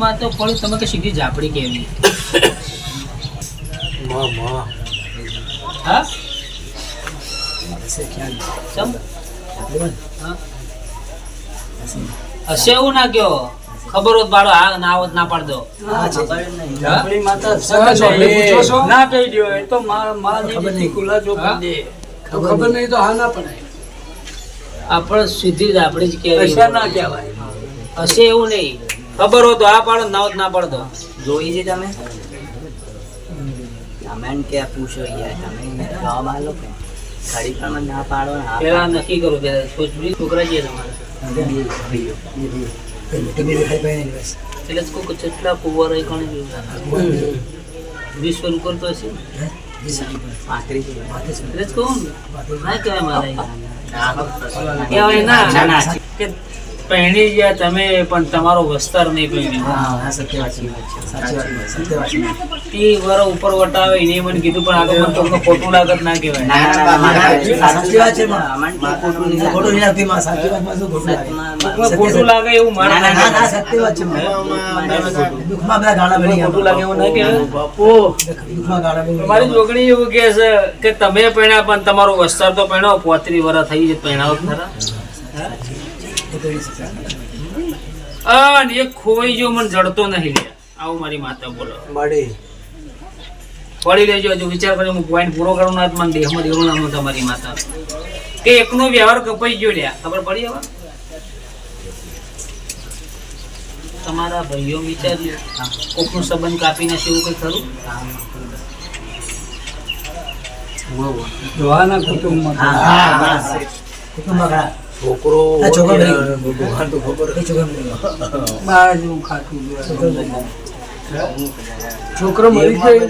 માં તો પણ તમે કે સીધી ઝાપડી કેવી હા? ચમ? હા? હશે એવું ના કયો. ખબર હોત બાળો આ ના આવત ના પાડ દો આપણી. ના કહી દો એ તો મા- ખબર નહીં. તો હા ના પડાય. આપણે સીધી જ કેવી પૈસા ના કહેવાય. હશે એવું નહીં. ખબર હોય તો આ પાડો ના હોત ના પાડો. જોઈ છે તમે? કમેન્ટ કે પૂછો યાર તમે જવાબ આલો કે ખરી પણ ના પાડો ને પેલા નક્કી કરો કે સોચવી છોકરા છે તમારે. એટલે જ કહું કે કેટલા કુંવર એ કોણે વાર ઉપર તો હશે? પાંત્રીસ કહું ને. કહેવાય મારે કહેવાય ના. કે પહેણી ગયા તમે પણ તમારો વસ્તાર નહીં પહેણ્યો. એ વર ઉપર વટાવે એને મને કીધું પણ આગળ મને તમને ખોટું લાગત ના કહેવાય. સાચી વાત છે, માં. ખોટું નહીં લાગે. લાગતી, માં. સાચી વાતમાં શું ખોટું લાગે? ખોટું લાગે એવું મારે ના, ના, ના, ના સત્ય વાત છે, માં. દુઃખમાં બધા ગાળા બની ખોટું લાગે એવું ના કહેવાય. બાપુ. દુઃખમાં ગાળા બની તમારી જોગણી એવું કે છે કે તમે પહેણ્યા પણ તમારો વસ્તાર તો પહેણો પોત્રી વરસ થઈ જ પહેણાવો જ એ ખોવાઈ ગયો મને જડતો નહીં લે. આવું મારી માતા બોલો. પડી લેજો હજુ વિચાર કરી હું પોઈન્ટ પૂરો કરું ના મને દેહમાં દેવું નામ તમારી માતા. કે એકનો વ્યવહાર કપાઈ ગયો લ્યા. ખબર પડી હવે? તમારા ભાઈઓ વિચાર્યું. કોકનું સંબંધ કાપી નાખે એવું કઈ ખરું? જોવાના કુટુંબ હા, છોકરો. બાજુ ખાતું છોકરો મરી ગયો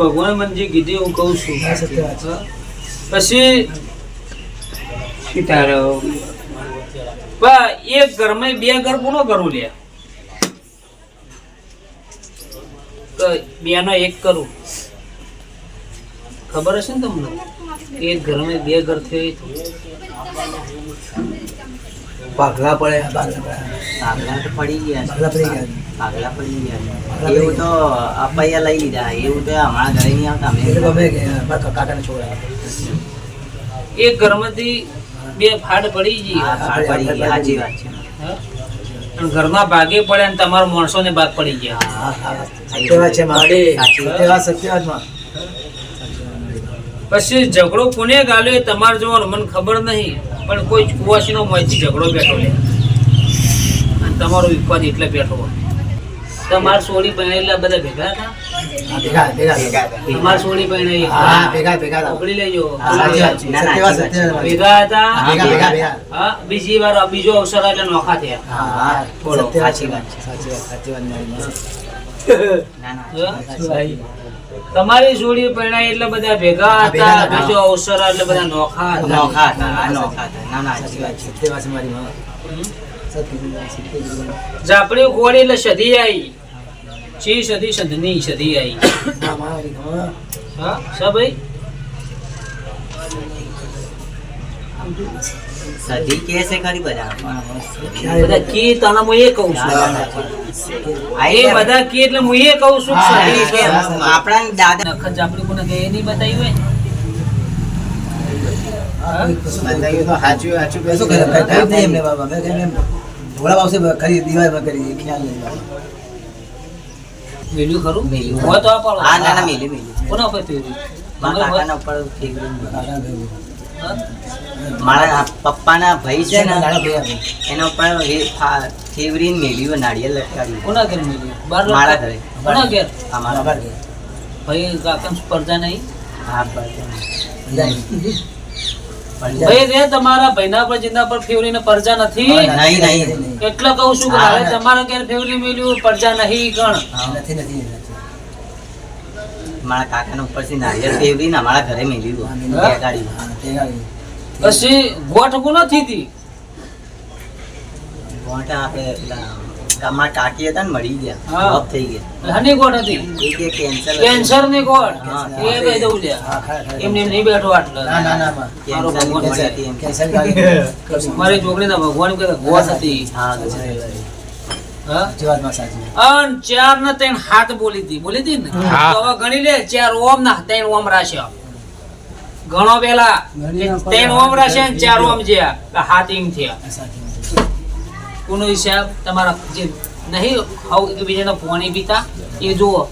ભગવાન મને જે કીધું હું કહું છું. પછી સીતારો બા એક ઘરમાં બે ઘર પૂરો કરું લે બે નો એક કરું. ખબર હશે ને તમને? એક ઘરમાં બે ઘર થયો પાઘલા પડે પાઘલા તો પડી ગયા. પડી ગયા. ભાગલા પડી ગયા. એવું તો અપૈયા લઈ લીધા. એવું તો અમારા ઘરે નહીં આવતા. અમે કાકાના છોકરા. એક ઘરમાંથી બે ફાડ પડી ગઈ. પડી સાચી વાત છે? ઘરમાં ભાગે પડે અને તમારા માણસોને ભાગ પડી ગયા. હા, હા, સત્ય વાત છે વાત. સત્ય વાત સત્ય વાતમાં. પછી ઝઘડો કોને ગાલ્યો એ તમારે જોવાનું મને ખબર નહીં પણ કોઈ કુવાસીનો મોંથી ઝઘડો બેઠો લે. અને તમારો વિવાદ એટલે બેઠો તમાર સોળી પહેણેલા બધા ભેગા હતા? ભેગા ભેગા ભેગા. તમાર સોળી પહેણે હા ભેગા ભેગા હતા. પકડી લેજો. છે. ભેગા હતા? ભેગા ભેગા ભેગા. હા બીજી વાર બીજો અવસર એટલે નોખા થયા. હા, હા, બોલો, સાચી વાત સાચી વાત સાચી વાત ના ના હા? તમારી જોડી પરણાય એટલે બધા ભેગા હતા. બીજો અવસર એટલે બધા નોખા નોખા હતા નોખા હતા. ના ના સાચી વાત છે. તે વાત મારી માં. ઝાપડી ખોડી એટલે સધી આવી ચી સધી સધની સધી આવી હા સા ભાઈ? સધી કે છે ખરી બધા? બધા કે તને હું એ કહું છું. આ એ બધા કે એટલે હું એ કહું છું સધી કે આપણા દાદા નખત આપણે કોને કે એ નહીં બતાવ્યું હોય. બતાવ્યું તો સાચું સાચું કશું કરે, કઈ- કઈ જ નહીં એમને બાબા. મેં કઈ ભોળા બાપસે કરી દિવાળીમાં કરી ખ્યાલ નહીં મેલ્યું ખરું? મેલ્યું. હોય તો આ ના ના મેલી મેલી કોના ઉપર પહેર્યું? મારા કાકાના ઉપર ફેરવ્યું. કાકા? મારા પપ્પાના ભાઈ છે ને. એના ફા- ફેવરીને મેલ્યું નાળિયેર લટકાવ્યું કોના ઘર મેળ્યું મારા ઘરે. કોના ઘેર? બાબા કે. ભાઈ કાકાની સ્પર્ધા નહીં હા ભાઈ રે તમારા ભાઈના પર જીના પર ફેવરીને પરજા નથી નહીં નહીં એટલે કહું છું કે હવે તમારા ઘેર ફેવરી મેળ્યું પરજા નહીં ગણ નથી નથી. મારા કાકાના ઉપરથી નાળિયેર ફેવરીને અમારા ઘરે હા, ભેગા. પછી ગોઠ કોનો નથી હતી. ગોઠ આપણે પેલા અમારા કાકી હતા ને મળી ગયા. ઓફ થઈ ગયા. હની ગોઠ હતી. કે કેન્સર કેન્સરની ગોઠ. એ બે દઉં લે. એમને એમ નહીં બેઠો આટલો. ના ના ના મારો ભગવાન મળી હતી એમ. કેન્સર. મારી છોકરીના ભગવાન કે ગોઠ હતી. હા. અન ચાર ને ત્રણ હાથ બોલી હતી બોલી હતી ને? તો હવે ગણી લે ચાર ઓમ ના ત્રણ ઓમ રાખ્યો ઘણો પેલા ત્રણ ઓમ રાખ્યા ને ચાર ઓમ જ્યાં હાથ એમ થયા. કોનો હિસાબ? તમારા જે નહીં હાવ એકબીજાનો પાણી પીતા એ જુઓ.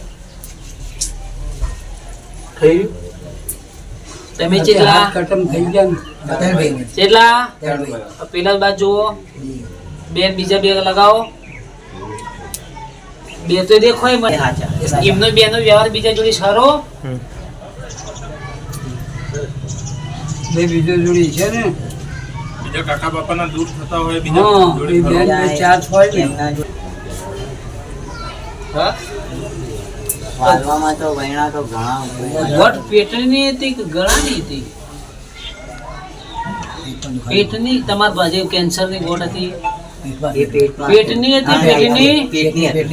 તમે થઈ ગયા. પેલા બાદ જુઓ. બેન બીજા બે લગાવો. બે તો દેખો એ મને હાચા. એમનો બેનો વ્યવહાર બીજા જોડે સારો? બે બીજો જોડી છે ને. બીજા કાકા બાપાના દૂર થતા હોય બીજા જોડી ને ચાર હોય ને હા? હાલવામાં તો વૈણા તો ઘણા વટ પેટની હતી કે ગળાની હતી? પેટની? તમારી કેન્સર કેન્સરની ગોટ હતી? પેટની હતી, પેટની? પેટની હતી.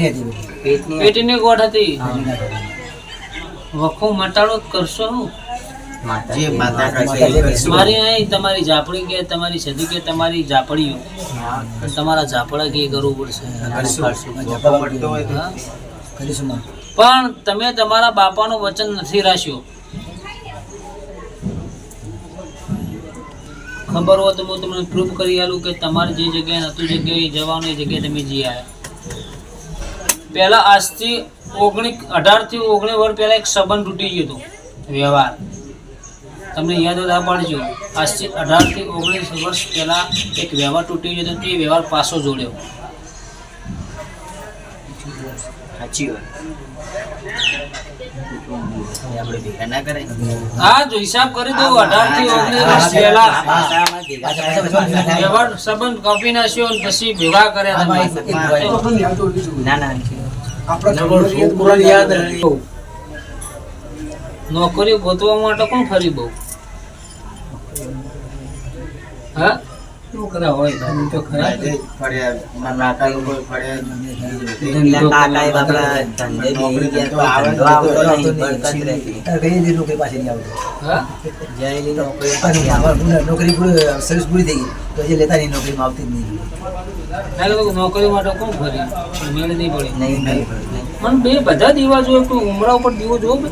પેટની ગોઠ હતી. વખો મટાડો કરશો. મારી અહીં તમારી ઝાપડી કે તમારી સદી કે તમારી ઝાપડીઓ. તમારા ઝાપડા કે કરવું પડશે. પણ તમે તમારા બાપાનું વચન નથી રાખ્યું. ખબર હોય તો હું તમને પ્રૂફ કરી આલું કે તમારે જે જગ્યાએ નતું જગ્યાએ જવાનું, એ જગ્યાએ તમે જઈ આવ્યા. પહેલાં આજથી ઓગણી અઢારથી ઓગણીસ વર્ષ પહેલાં એક સંબંધ તૂટી ગયો હતો, વ્યવહાર. તમને યાદ હોય આ પાડજો. આજથી અઢારથી ઓગણીસ વર્ષ પહેલાં એક વ્યવહાર તૂટી ગયો હતો, તે વ્યવહાર પાછો જોડ્યો. સાચી વાત. એ આપણે ભેગા ના કરાય. હા જો હિસાબ કરી દઉં અઢારથી ઓગણીસ પહેલા સંબંધ કાપી નાખ્યો પછી ભેગા કર્યા નોકરી ગોતવા માટે કોણ ફરી બહુ હા છોકરા હોય? તો ખરા. જ. કઈ રીતે નોકરી સર્વિસ પૂરી થઈ ગઈ. તો હજી લેતા નહીં નોકરીમાં આવતી જ નહીં. નોકરી માટે કોણ ફરી મેળ નહીં પડે. નહીં, નહીં, નહીં. બે બધા દીવા જોયે કોઈ ઉમરા ઉપર દીવો જોવો બે?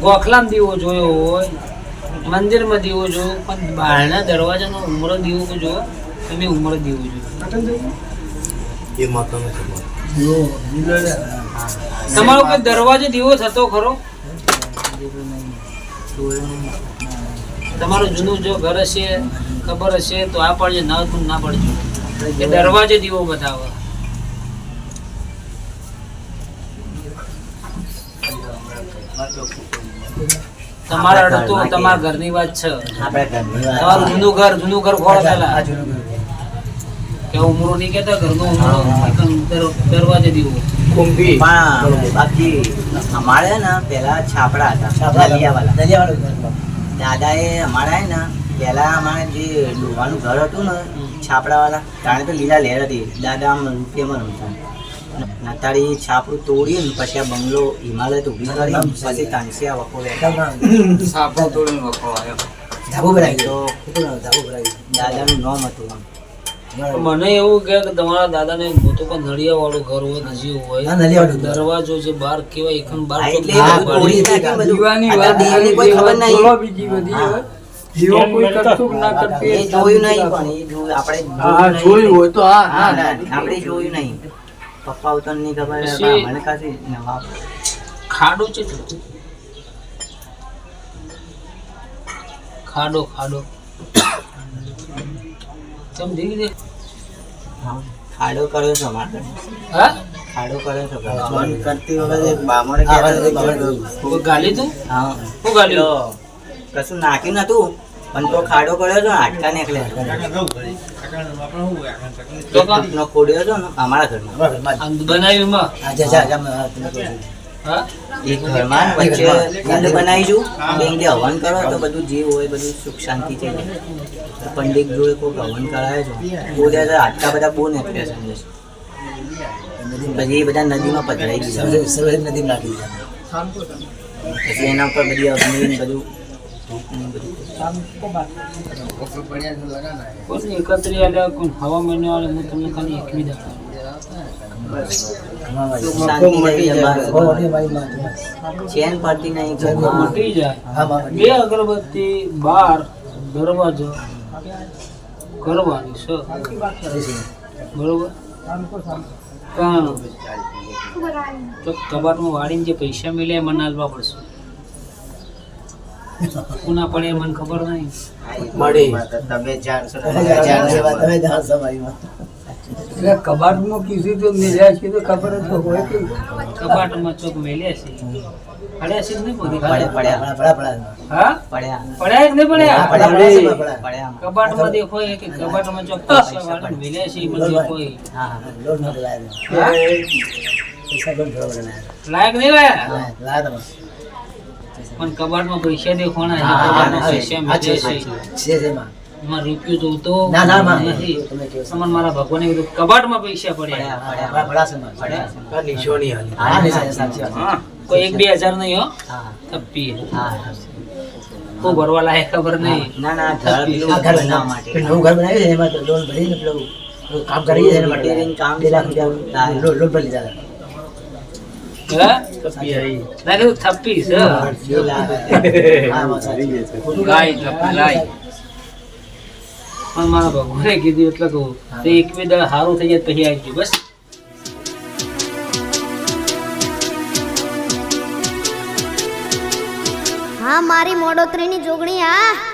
ગોખલામાં દીવો જોયો હોય. મંદિરમાં દીવો જો પણ બહારના દરવાજાનો ઉમરો દીવો જો જોયો તમે ઉમરો દીવો જોયો તમારો કોઈ દરવાજે દીવો થતો ખરો? તમારું જૂનું જો ઘર હશે ખબર હશે તો આ પડજે ના પણ ના પડજો. એ દરવાજે દીવો બતાવો. તમારા અડતું તમારા ઘરની વાત છે. આપણા ઘરની વાત. તમારું જૂનું ઘર જૂનું ઘર ખોળો આ પેલા કે ઉમરો નહીં કહેતા ઘરનો ઉમરો. દરવાજે દીવો. પણ બાકી અમારે ને પેલા છાપડા હતા છાપરા નલિયાવાળા. નલિયાવાળું ઘર. દાદાએ અમારા હે ને પેલા અમારે જે ડોવાનું ઘર હતું ને છાપડાવાળા કારણ કે લીલા લહેર હતી. દાદા આમ રૂપિયામાં રમતા. નાતાળી છાપડું તોડીએ ને પછી આ બંગલો હિમાલય તો ઊભી કરી પછી કાંસિયા વખો એકદમ ના. ધાબો ભરાઈ ગયો. કેટલું ધાબો ભરાઈ ગયો. દાદાનું નામ હતું આમ. મને એવું કે તમારા દાદાને મોટું પણ નળિયા વાળું ઘર હોય નજીક હોય. દરવાજો જે બાર કેવાય એકમ તો બહાર બધું તોડી પાડી. નાખ્યું બધું. દીવાની વાત ખબર નહીં. બીજી બધી હવે કોઈ કરતું ના કરતું જોયું નહીં પણ એ જોયું આપણે જોયું હોય તો હા આપણે જોયું નહીં. પપ્પા ઉતરની ખબર મને કાંથી ખાડો છે ખાડો ખાડો. ચમ દેખી દે ખાડો કર્યો છે મારે હા? ખાડો કર્યો છે કરતી વખતે બામણ કહેતા ગાલી તું? હા. હું ગાલ્યો કશું નાખ્યું નતું પણ તો ખાડો કર્યો છે ને હાડકા નીકળ્યા? ખોડ્યો છે ને અમારા ઘરમાં. બનાવ્યું એક ઘરમાં વચ્ચે બનાવીશું કે હવન કરો તો બધું જીવ હોય બધું સુખ શાંતિ થઈ જાય. તો પંડિત જોડે કોઈ હવન કરાવે છે. બોલે તો આટલા બધા બહુ નેપ્યા સમજે છે પછી એ બધા નદીમાં પધરાઈ ગયા સર્વે નદીમાં નાખી દીધા. પછી એના ઉપર બધી અગ્નિ બધું કોઈ એકત્રી કોઈ હવા મહિને વાળે હું તમને ખાલી એકવી માં બે અગરબત્તી બાર દરવાજો કરવાની છે. બરોબર? કારણ તો કબાટમાં વાળીને જે પૈસા મળ્યા એ મને પડશે. કોના પડે મને ખબર નહીં. મળી. તમે જાણશો. તમે જાણશો. મારી માં એટલે કબાટમાં કીધું તો મિલ્યા છે તો ખબર જ હોય કે કબાટમાં ચોક મેલ્યા છે. પડ્યા છે નહીં પડે- પડ્યા પડા પડા હા? પડ્યા. પડ્યા કે નહીં પડ્યા? પડા પડા છે પડા પડ્યા. કબાટમાં દેખો એ કે કબાટમાં ચોક પૈસા વાળીને મેલ્યા છે મને દેખો એ. હા લોટ નથી લાયા પૈસા પણ થોડા લાયા લાયક નહીં લાયા? લાયા લાયા તમે પણ કબાટમાં પૈસા દેખવાના છે પૈસા છે, છે માં એમાં રૂપિયો તો તો ના ના માં નથી. તમે કહો છો. મારા ભગવાને કીધું કબાટમાં પૈસા પડ્યા. પડ્યા પડા પડા છે માં હાલી હા સાચી વાત. હા કોઈ એક બે હજાર નહીં હો. હા થપ્પી હા કોઈ ભરવા લાયક ખબર નહીં. ના ના ઘર ઘર બનાવવા માટે. નવું ઘર બનાવ્યું છે એમાં તો લોન ભરીને પેલું કામ કરી છે એના માટે કામ બે લાખ રૂપિયા લોન લોન ભરી લીધા હતા. હે? લાગે તો થપ્પી છે બે લાખ હા. માં સાચી લાઈ થપ્પી લાઈ પણ મારા ભગવાને કીધું એટલે કહું એક બે દળ સારું થઈ જાય પછી આવી બસ. હા, મારી મોડોતરીની જોગણી આ